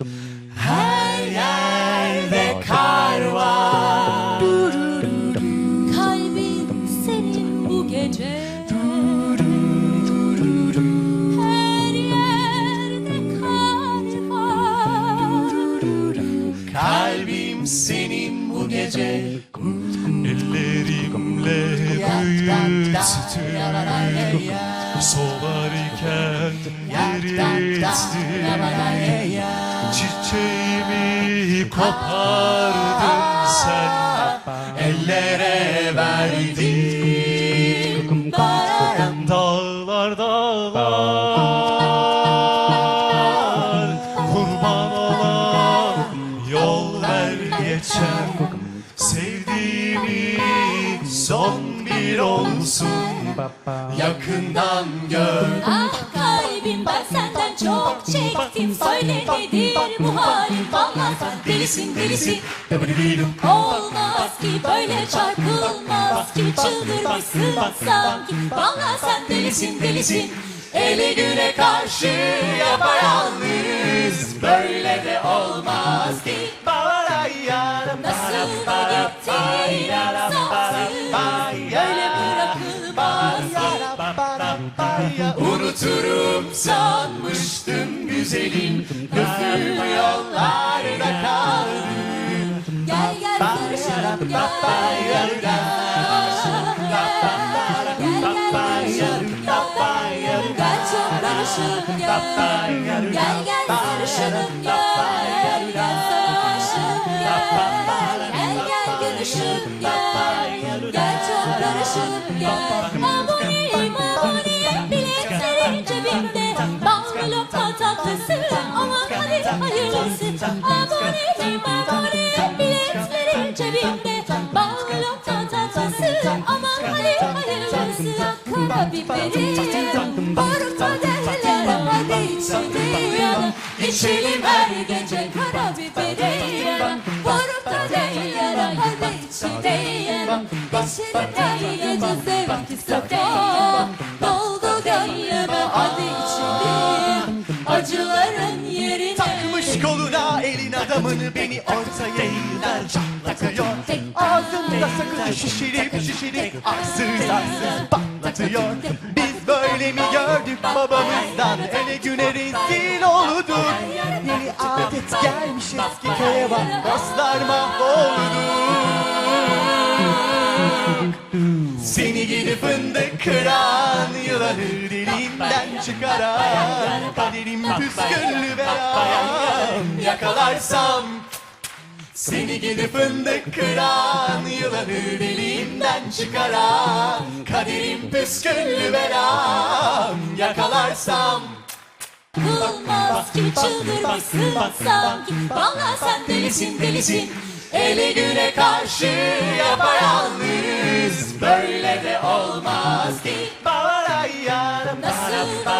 Her yerde kar var. Kalbim senin bu gece. Her yerde kar var. Kalbim senin bu gece. Ellerimle büyüttüm Solarken erittim Çiçeğimi kopardın sen. Ellere verdim Dağlar dağlar. Kurban olan yol ver geçen. Sevdiğimi son bir olsun. Yakından gör. Ah kalbim ben senden çektim Söyle nedir bu halin Valla sen delisin delisin. Olmaz ki böyle çarpılmaz ki Çıldırmışsın sanki. Valla sen delisin delisin. Eli güne karşı yapayalnız. Böyle de olmaz ki Unuturum sanmıştım güzelim Gözüm yollarda kaldı Gel gel karışalım gel Gel gel. Gel Gel çok karışalım gel Gel. Gel tatlısı aman hadi hayırlısı. Aboneyim aboneyim biletlerin cebimde Bal lokma tatlısı aman hadi hayırlısı. Karabiberim barutma derler hadi içelim İçelim her gece karabiberim barutma derler hadi içelim İçelim her gece zevki sote Koluna elin adamını beni ortaya iğner çatlatıyor Ağzımda sakızı şişirip şişirip arsız arsız patlatıyor. Biz böyle mi gördük babamızdan? Ele güne rezil olduk Yeni adet gelmiş eski köye bak dostlar mahvolduk fındık kıran Yılanı dilinden çıkaran Kaderim püsküllü beyan. Yakalarsam Seni gidi fındık kıran Yılanı dilinden çıkaran Kaderim püsküllü beyan. Yakalarsam Bulmaz ki çıldırmışsın sanki. Valla sen delisin delisin Eli güne karşı yapayalnız Böyle de olmaz ki Nasıl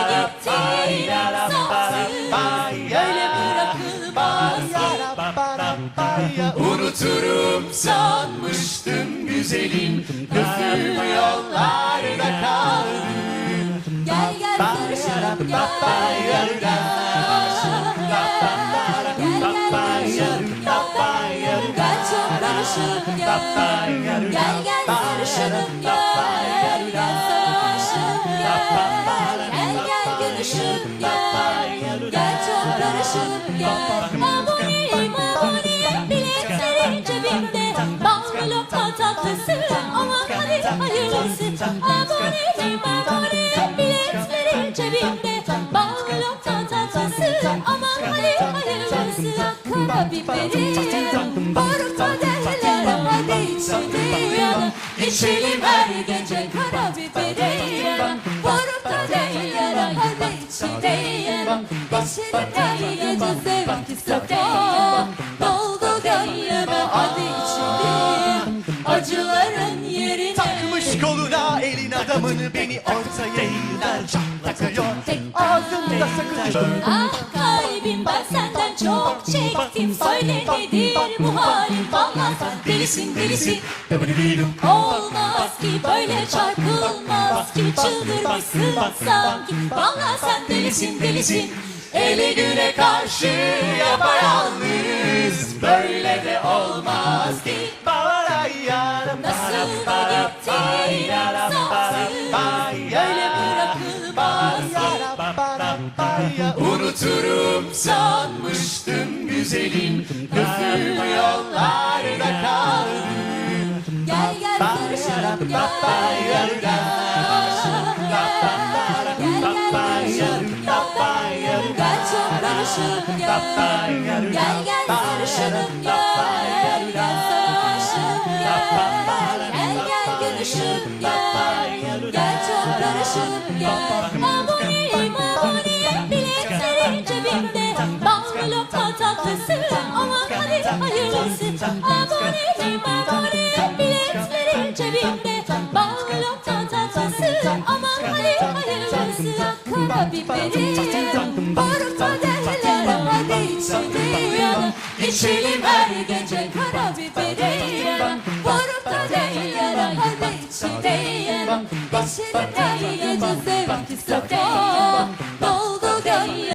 gittin insansın Böyle bırakılmaz Unuturum sanmıştım güzelim Gözüm yollarda kaldı Gel gel sarışalım gel Gel gel çok karışalım gel Gel gel sarışalım gel Gel sarışalım gel Gel. Gel gülüşüm gel Gel. çok karışalım gel. Aboneyim aboneyim. Biletlerin cebimde. Bal lokma tatlısı aman hadi hayırlısı. Aboneyim aboneyim. Biletlerin cebimde. Bal lokma tatlısı aman hadi hayırlısı. Karabiberim barutma derler hadi içelim her gece karabiberim barutma derler hadi içelim İçelim her gece zevki sote Doldu gönlüme hadi içelim Acıların yerine. Takmış koluna elin adamını beni ortaya iğner çatlatıyor Ağzımda sakız. Ah kalbim ben senden çok çektim. Söyle nedir bu halin Sen delisin delisin Olmaz ki böyle çarpılmaz ki Çıldırmışsın sanki. Valla sen delisin delisin Eli güne karşı yapayalnız. Böyle de olmaz ki. Nasıl gittin insafsız Böyle bırakılmaz Unuturum sanmıştım güzelim Gözüm yollarda kaldı Gel gel sarışınım gel Gel gel sarışınım gel Gel çok karışık gel Gel gel sarışınım gel Gel sarışınım gel Gel gel gülüşüm gel Gel çok karışık gel hadi hayırlısı Aboneyim aboneyim biletlerin cebimde Bal lokma tatlısı aman hadi hayırlısı Karabiberim barutma derler hadi içelim İçelim her gece karabiberim Barutma derler hadi içelim İçelim her gece zevki sefa